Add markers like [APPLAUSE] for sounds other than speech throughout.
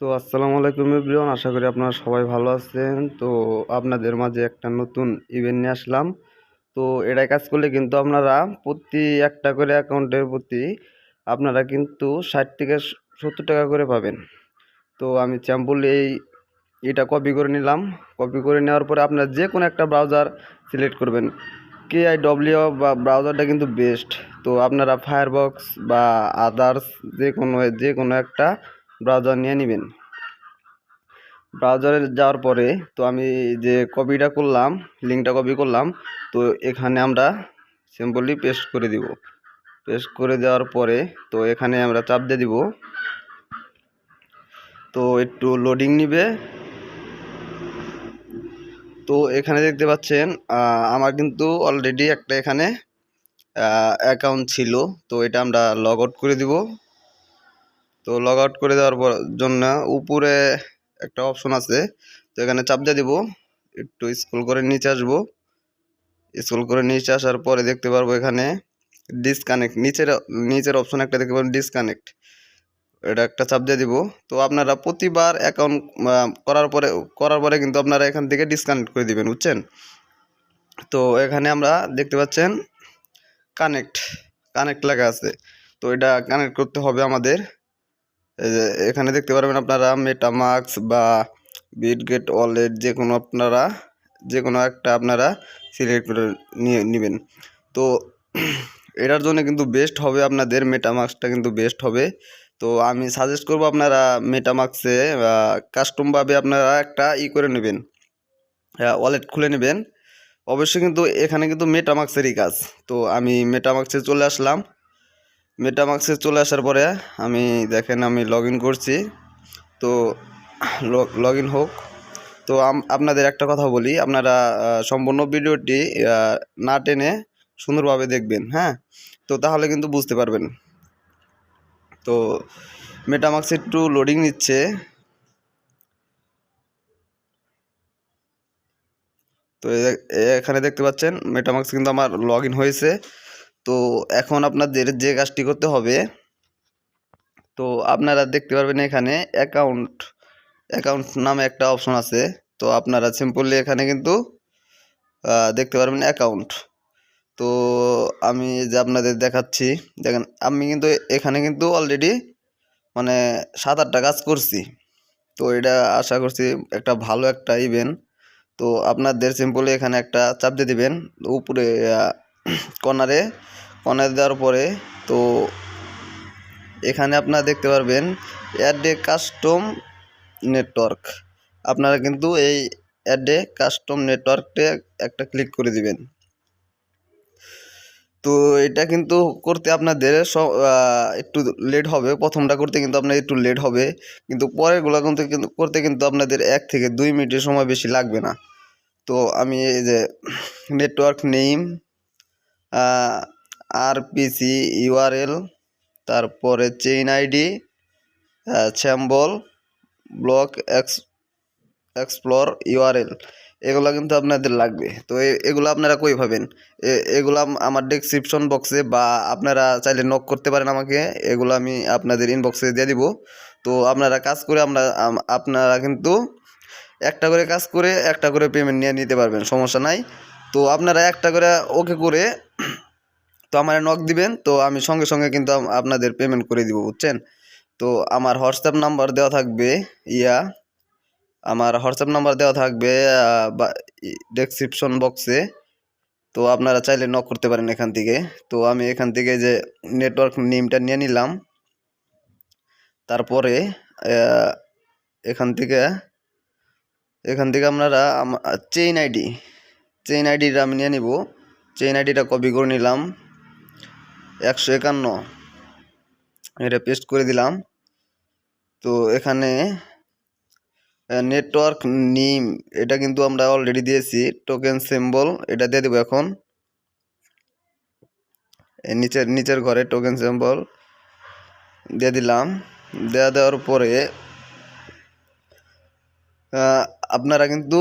তো আসসালামু আলাইকুম এভরিওয়ান, আশা করি আপনারা সবাই ভালো আছেন। তো আপনাদের মাঝে একটা নতুন ইভেন্ট নিয়ে আসলাম। তো এটাই কাজ করলে কিন্তু আপনারা প্রতি একটা করে অ্যাকাউন্টের প্রতি আপনারা কিন্তু ষাট থেকে সত্তর টাকা করে পাবেন। তো আমি স্যাম্পল এই, এটা কপি করে নিলাম। কপি করে নেওয়ার পরে আপনারা যে কোনো একটা ব্রাউজার সিলেক্ট করবেন। কে আই ডব্লিউ বা ব্রাউজারটা কিন্তু বেস্ট তো আপনারা ফায়ারবক্স বা আদার্স যে কোনো যে কোনো একটা ব্রাউজার নিয়ে নেবেন। ব্রাউজারে যাওয়ার পরে তো আমি যে কপিটা করলাম লিঙ্কটা কপি করলাম, তো এখানে আমরা সিম্পলি পেস্ট করে দিব। পেস্ট করে দেওয়ার পরে তো এখানে আমরা চাপ দিয়ে দিব। তো একটু লোডিং নিবে। তো এখানে দেখতে পাচ্ছেন আমার কিন্তু অলরেডি একটা এখানে অ্যাকাউন্ট ছিল, তো এটা আমরা লগ আউট করে দিব। তো লগ আউট করে দেওয়ার জন্য উপরে একটা অপশন আছে। তো এখানে চাপ দিয়ে দিব। একটু স্কুল করে নিচে আসব। স্কুল করে নিচে আসার পরে দেখতে পারব এখানে ডিসকানেক্ট নিচের নিচের অপশন একটা দেখতে পারবেন ডিসকানেক্ট এটা একটা চাপ দিয়ে দিব। তো আপনারা প্রতিবার অ্যাকাউন্ট করার পরে করার পরে কিন্তু আপনারা এখান থেকে ডিসকানেক্ট করে দিবেন, বুঝছেন? তো এখানে আমরা দেখতে পাচ্ছেন কানেক্ট কানেক্ট লেখা আছে। তো এটা কানেক্ট করতে হবে আমাদের। এখানে দেখতে পারবেন আপনারা মেটামাক্স বা বিটগেট ওয়ালেট যে কোনো আপনারা যে কোনো একটা আপনারা সিলেক্ট করে নিয়ে, নেবেন। তো [CLEARS THROAT] এটার জন্য কিন্তু বেস্ট হবে আপনাদের মেটামাক্সটা কিন্তু বেস্ট হবে। তো আমি সাজেস্ট করব আপনারা মেটামাক্সে কাস্টমভাবে আপনারা একটা ই করে নেবেন। ওয়ালেট খুলে নেবেন। অবশ্যই কিন্তু এখানে কিন্তু মেটামাক্সেরই কাজ। তো আমি মেটামাক্সে চলে আসলাম। মেটামাক্সে চলে আসার পরে আমি দেখেন আমি লগ করছি। তো লগ হোক। তো আপনাদের একটা কথা বলি, আপনারা সম্পূর্ণ ভিডিওটি না টেনে সুন্দরভাবে দেখবেন হ্যাঁ? তো তাহলে কিন্তু বুঝতে পারবেন। তো মেটামাক্স একটু লোডিং নিচ্ছে। তো এখানে দেখতে পাচ্ছেন মেটামাক্স কিন্তু আমার লগ হয়েছে। তো এখন আপনাদের যে কাজটি করতে হবে, তো আপনারা দেখতে পারবেন এখানে অ্যাকাউন্ট অ্যাকাউন্ট নামে একটা অপশন আছে। তো আপনারা সিম্পলি এখানে কিন্তু দেখতে পারবেন অ্যাকাউন্ট তো আমি যে আপনাদের দেখাচ্ছি, দেখেন আমি কিন্তু এখানে কিন্তু অলরেডি মানে সাত আটটা কাজ করছি। তো এটা আশা করছি একটা ভালো একটা ইভেন্ট তো আপনাদের সিম্পলি এখানে একটা চাপ দিয়ে দিবেন। উপরে কর্নারে। কর্নারে দেওয়ার পরে তো এখানে আপনারা দেখতে পারবেন অ্যাডে কাস্টম নেটওয়ার্ক। আপনারা কিন্তু এই অ্যাডে কাস্টম নেটওয়ার্কটে একটা ক্লিক করে দিবেন। তো এটা কিন্তু করতে আপনাদের একটু লেট হবে। প্রথমটা করতে কিন্তু আপনার একটু লেট হবে। কিন্তু পরেরগুলো কিন্তু কিন্তু করতে কিন্তু আপনাদের এক থেকে দুই মিনিটের সময় বেশি লাগবে না। তো আমি এই যে network name R PC URL তারপরে chain ID symbol block ex explore URL এগুলো কিন্তু আপনাদের লাগবে। তো এগুলো আপনারা কই পাবেন? এগুলো আম- আমার ডেসক্রিপশন বক্সে বা আপনারা চাইলে নক করতে পারেন আমাকে। এগুলো আমি আপনাদের ইনবক্সে দিয়ে দিব। তো আপনারা কাজ করে আমরা, আম- আপনারা কিন্তু একটা করে কাজ করে একটা করে পেমেন্ট নিয়ে নিতে পারবেন, সমস্যা নাই। তো আপনারা একটা করে ওকে করে তো আমার নক দিবেন, তো আমি সঙ্গে সঙ্গে কিন্তু আপনাদের পেমেন্ট করে দিব, বুঝছেন? তো আমার হোয়াটসঅ্যাপ নাম্বার দেওয়া থাকবে, ইয়া, আমার হোয়াটসঅ্যাপ নাম্বার দেওয়া থাকবে ডেসক্রিপশন বক্সে তো আপনারা চাইলে নক করতে পারেন এখান থেকে। তো আমি এখান থেকে যে নেটওয়ার্ক নেমটা নিয়ে নিলাম, তারপরে এখান থেকে এখান থেকে আপনারা চেইন আইডি চেইন আইডিটা আমি নিয়ে নিব। চেইন আইডিটা কপি করে নিলাম। একশো একান্ন। এটা পেস্ট করে দিলাম। তো এখানে নেটওয়ার্ক নিম এটা কিন্তু আমরা অলরেডি দিয়েছি। টোকেন সিম্বল এটা দিয়ে দেবো এখন। নিচের নিচের ঘরে টোকেন সিম্বল দিয়ে দিলাম। দেওয়া দেওয়ার পরে আপনারা কিন্তু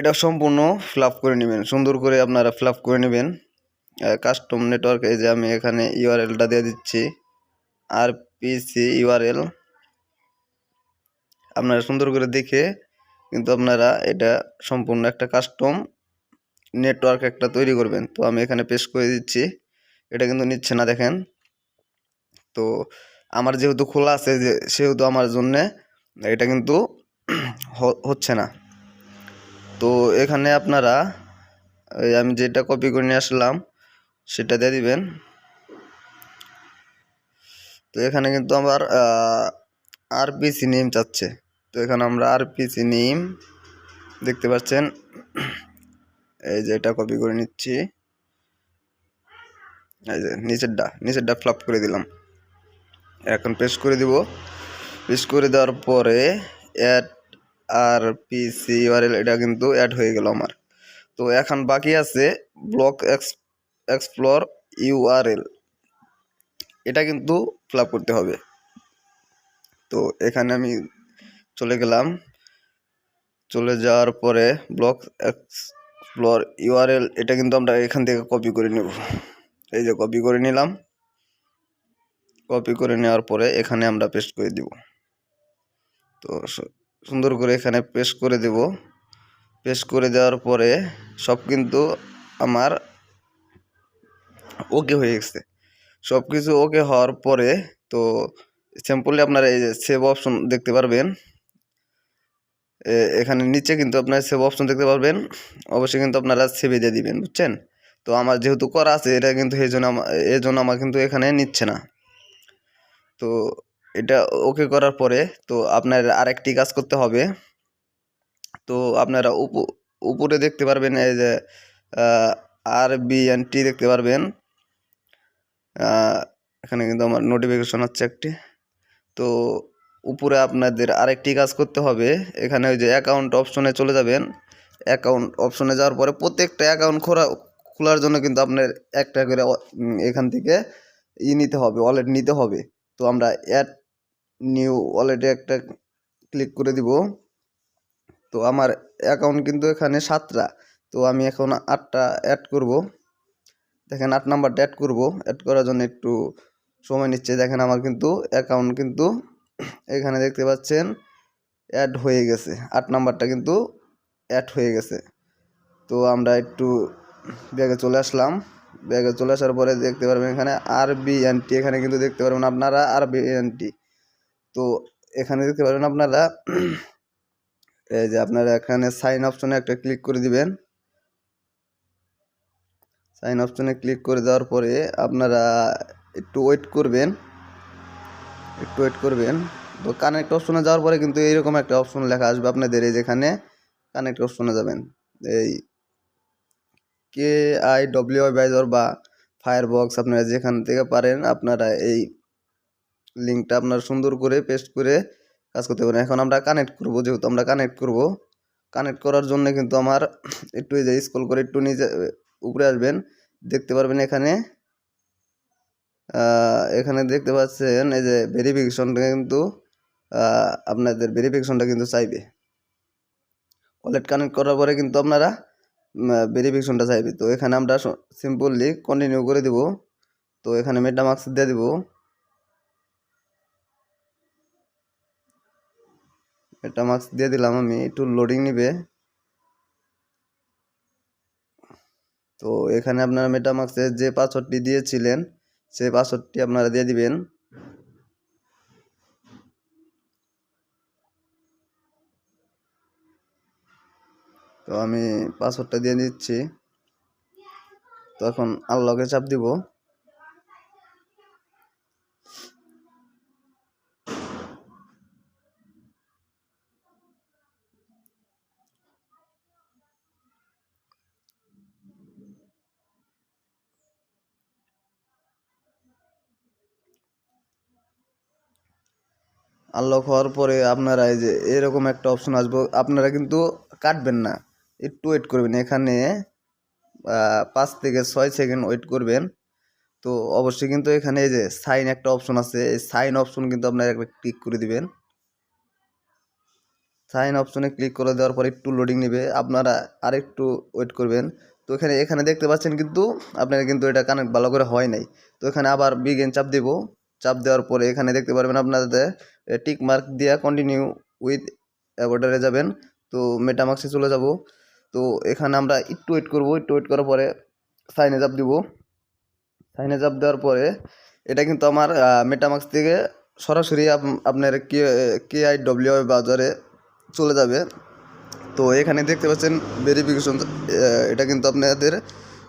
এটা সম্পূর্ণ ফিল করে নেবেন। সুন্দর করে আপনারা ফিল করে নেবেন। কাস্টম নেটওয়ার্ক এই যে আমি এখানে ইউআরএলটা দিয়ে দিচ্ছি। আর পিসি ইউআরএল আপনারা সুন্দর করে দেখে কিন্তু আপনারা এটা সম্পূর্ণ একটা কাস্টম নেটওয়ার্ক একটা তৈরি করবেন। তো আমি এখানে পেস্ট করে দিচ্ছি। এটা কিন্তু নিচ্ছে না, দেখেন। তো আমার যেহেতু খোলা আছে, যে, সেহেতু আমার জন্যে এটা কিন্তু [CLEARS THROAT] হচ্ছে না। তো এখানে আপনারা আমি যেটা কপি করে নিয়ে আসলাম, সেটা দিয়ে দিবেন। তো এখানে কিন্তু আমার আরপিসি নেম চাচ্ছে। তো এখানে আমরা আরপিসি নেম দেখতে পাচ্ছেন। এই যে এটা কপি করে নিচ্ছি। এই যে নিচেরটা নিচেরটা ফ্লপ করে দিলাম। এখন পেস্ট করে দিব। পেস্ট করে দেওয়ার পরে অ্যাড আর পিসি ইউআরএল এটা কিন্তু অ্যাড হয়ে গেল আমার। তো এখন বাকি আছে ব্লক এক্স এক্সপ্লোর ইউআরএল এটা কিন্তু ফিল করতে হবে। তো এখানে আমি চলে গেলাম। চলে যাওয়ার পরে ব্লক এক্সপ্লোর ইউআরএল এটা কিন্তু আমরা এখান থেকে কপি করে নেব। এই যে কপি করে নিলাম। কপি করে নেওয়ার পরে এখানে আমরা পেস্ট করে দিব। তো সুন্দর করে এখানে পেস্ট করে দেব। পেস্ট করে দেওয়ার পরে সব কিন্তু আমার ওকে হয়ে গেছে। সব কিছু ওকে হওয়ার পরে তো সিম্পলি আপনারা এই যে সেভ অপশন দেখতে পারবেন। এখানে নিচে কিন্তু আপনারা সেভ অপশন দেখতে পারবেন। অবশ্যই কিন্তু আপনারা সেভে দিয়ে দিবেন, বুঝছেন? তো আমার যেহেতু করা আছে, এটা কিন্তু এই জন্য আমার এই জন্য আমার কিন্তু এখানে নিচ্ছে না। তো এটা ওকে করার পরে তো আপনার আরেকটি কাজ করতে হবে। তো আপনারা উপ- উপরে দেখতে পারবেন এই যে আর বি এন টি দেখতে পারবেন। এখানে কিন্তু আমার নোটিফিকেশন হচ্ছে একটি। তো উপরে আপনাদের আরেকটি কাজ করতে হবে। এখানে ওই যে অ্যাকাউন্ট অপশনে চলে যাবেন। অ্যাকাউন্ট অপশনে যাওয়ার পরে প্রত্যেকটা অ্যাকাউন্ট খোলা খোলার জন্য কিন্তু আপনার একটা করে এখান থেকে ই নিতে হবে ওয়ালেট নিতে হবে। তো আমরা অ্যাড নিউ ওয়ালেটে একটা ক্লিক করে দিব। তো আমার অ্যাকাউন্ট কিন্তু এখানে সাতটা। তো আমি এখন আটটা অ্যাড করব। দেখেন আট নাম্বারটা অ্যাড করব। অ্যাড করার জন্য একটু সময় নিচ্ছে। দেখেন আমার কিন্তু অ্যাকাউন্ট কিন্তু এখানে দেখতে পাচ্ছেন অ্যাড হয়ে গেছে। আট নাম্বারটা কিন্তু অ্যাড হয়ে গেছে। তো আমরা একটু ব্যাগে চলে আসলাম। ব্যাগে চলে আসার পরে দেখতে পারবেন এখানে আর বি এন টি এখানে কিন্তু দেখতে পারবেন আপনারা আর বি এন টি তো এখানে দেখতে পারেন আপনারা, [CLEARS THROAT] এই যে আপনারা এখানে সাইন অপশনে একটা ক্লিক করে দিবেন। সাইন অপশনে ক্লিক করে দেওয়ার পরে আপনারা একটু ওয়েট করবেন, একটু ওয়েট করবেন। তো কানেক্ট অপশনে যাওয়ার পরে কিন্তু এইরকম একটা অপশন লেখা আসবে আপনাদের, এই যেখানে কানেক্ট অপশনে যাবেন। এই কে আই ডব্লিউ অ্যাডভাইজার বা ফায়ারবক্স আপনারা যেখান থেকে পারেন, আপনারা এই লিঙ্কটা আপনার সুন্দর করে পেস্ট করে কাজ করতে পারেন। এখন আমরা কানেক্ট করব, যেহেতু আমরা কানেক্ট করব। কানেক্ট করার জন্য কিন্তু আমার [CLEARS THROAT] একটু এই যে স্ক্রল করে একটু নিচে, উপরে আসবেন। দেখতে পারবেন এখানে এখানে দেখতে পাচ্ছেন এই যে ভেরিফিকেশনটা কিন্তু আপনাদের ভেরিফিকেশনটা কিন্তু চাইবে। ওয়ালেট কানেক্ট করার পরে কিন্তু আপনারা ভেরিফিকেশনটা চাইবে। তো এখানে আমরা সিম্পলি কন্টিনিউ করে দিব। তো এখানে মেটামার্কস দিয়ে দিব। মেটামার্কস দিয়ে দিলাম আমি, একটু লোডিং নিবে। তো এখানে আপনারা মেটামার্কসে যে পাসওয়ার্ডটি দিয়েছিলেন, সেই পাসওয়ার্ডটি আপনারা দিয়ে দিবেন। তো আমি পাসওয়ার্ডটা দিয়ে দিচ্ছি। তো এখন আনলকে চাপ দিব। আনলক হওয়ার পরে আপনারা এই যে এরকম একটা অপশন আসবে, আপনারা কিন্তু কাটবেন না। একটু ওয়েট করবেন, এখানে পাঁচ থেকে ছয় সেকেন্ড ওয়েট করবেন। তো অবশ্যই কিন্তু এখানে এই যে সাইন একটা অপশন আছে, এই সাইন অপশন কিন্তু আপনারা একবার ক্লিক করে দিবেন। সাইন অপশনে ক্লিক করে দেওয়ার পর একটু লোডিং নেবে, আপনারা আরেকটু ওয়েট করবেন। তো এখানে এখানে দেখতে পাচ্ছেন কিন্তু আপনারা কিন্তু এটা কানেক্ট ভালো করে হয় নাই। তো এখানে আবার বিগেন চাপ দেব। চাপ দেওয়ার পরে এখানে দেখতে পারবেন আপনাদের টিক মার্ক দিয়া কন্টিনিউ উইথ অ্যাভোটারে যাবেন। তো মেটামাক্সে চলে যাব। তো এখানে আমরা একটু ওয়েট করব। একটু ওয়েট করার পরে সাইনে চাপ দিব। সাইনে চাপ দেওয়ার পরে এটা কিন্তু আমার মেটামাক্স থেকে সরাসরি আপ- আপনার কে কে আই ডব্লিউ বাজারে চলে যাবে। তো এখানে দেখতে পাচ্ছেন ভেরিফিকেশন এটা কিন্তু আপনাদের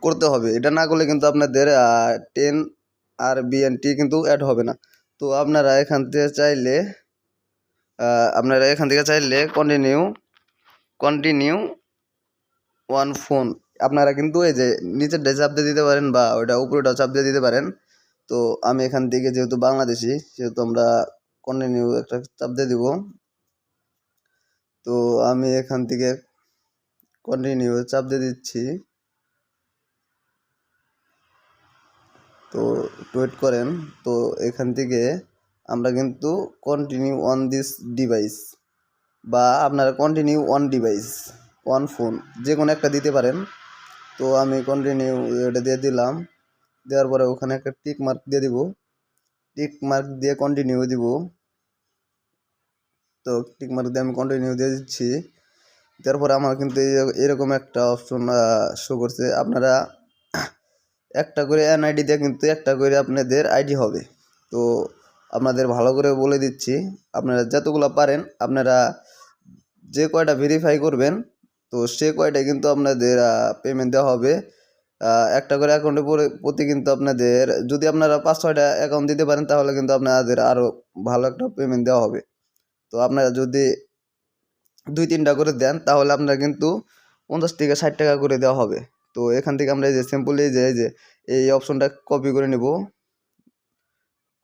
করতে হবে। এটা না করলে কিন্তু আপনাদের টেন আর বিএনটি কিন্তু অ্যাড হবে না। তো আপনারা এখান থেকে চাইলে আপনারা এখান থেকে চাইলে কন্টিনিউ কন্টিনিউ ওয়ান ফোন আপনারা কিন্তু এই যে নিচেরটা চাপ দিয়ে দিতে পারেন বা ওইটা উপরেটা চাপ দিয়ে দিতে পারেন। তো আমি এখান থেকে যেহেতু বাংলাদেশি, সেহেতু আমরা কন্টিনিউ একটা চাপ দিয়ে দিব। তো আমি এখান থেকে কন্টিনিউ চাপ দিয়ে দিচ্ছি। তো ওয়েট করেন। তো এখান থেকে আমরা কিন্তু কন্টিনিউ অন দিস ডিভাইস বা আপনারা continue on device on phone যে কোনো একটা দিতে পারেন। তো আমি কন্টিনিউ এটা দিয়ে দিলাম। দেওয়ার পরে ওখানে একটা টিক মার্ক দিয়ে দিব। টিক মার্ক দিয়ে কন্টিনিউ দিব। তো টিক মার্ক দিয়ে আমি কন্টিনিউ দিয়ে দিচ্ছি। তারপরে আমার কিন্তু এরকম একটা অপশন শো করছে। আপনারা একটা করে এনআইডি দিয়ে কিন্তু একটা করে আপনাদের আইডি হবে। তো আপনাদের ভালো করে বলে দিচ্ছি, আপনারা যতগুলো পারেন, আপনারা যে কয়টা ভেরিফাই করবেন, তো সে কয়টা কিন্তু আপনাদের পেমেন্ট দেওয়া হবে। একটা করে অ্যাকাউন্টে প্রতি কিন্তু আপনাদের, যদি আপনারা পাঁচ ছয়টা অ্যাকাউন্ট দিতে পারেন, তাহলে কিন্তু আপনাদের আরও ভালো একটা পেমেন্ট দেওয়া হবে। তো আপনারা যদি দুই তিনটা করে দেন, তাহলে আপনারা কিন্তু পঞ্চাশ থেকে ষাট টাকা করে দেওয়া হবে। তো এখান থেকে আমরা এই যে সিম্পলি যে, এই যে, এই অপশনটা কপি করে নেব।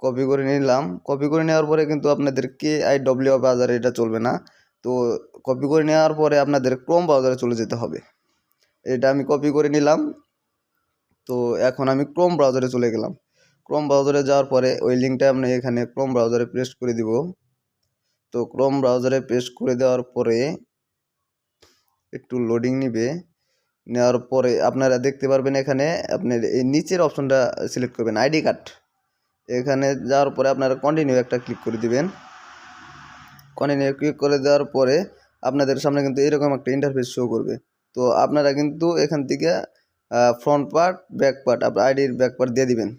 কপি করে নিলাম। কপি করে নেওয়ার পরে কিন্তু আপনাদের কে আই ডব্লিউ বাজারে এটা চলবে না। তো কপি করে নেওয়ার পরে আপনাদের ক্রোম ব্রাউজারে চলে যেতে হবে। এটা আমি কপি করে নিলাম। তো এখন আমি ক্রোম ব্রাউজারে চলে গেলাম। ক্রোম ব্রাউজারে যাওয়ার পরে ওই লিঙ্কটা আপনি এখানে ক্রোম ব্রাউজারে পেস্ট করে দিব। তো ক্রোম ব্রাউজারে পেস্ট করে দেওয়ার পরে একটু লোডিং নিবে। নেওয়ার পরে আপনারা দেখতে পারবেন এখানে আপনার এই নিচের অপশনটা সিলেক্ট করবেন আইডি কার্ড এখানে যাওয়ার পরে আপনারা কন্টিনিউ একটা ক্লিক করে দিবেন। কন্টিনিউ ক্লিক করে দেওয়ার পরে আপনাদের সামনে কিন্তু এরকম একটা ইন্টারফেস শো করবে। তো আপনারা কিন্তু এখান থেকে ফ্রন্ট পার্ট ব্যাক পার্ট আপনার আইডির ব্যাক পার্ট দিয়ে দিবেন।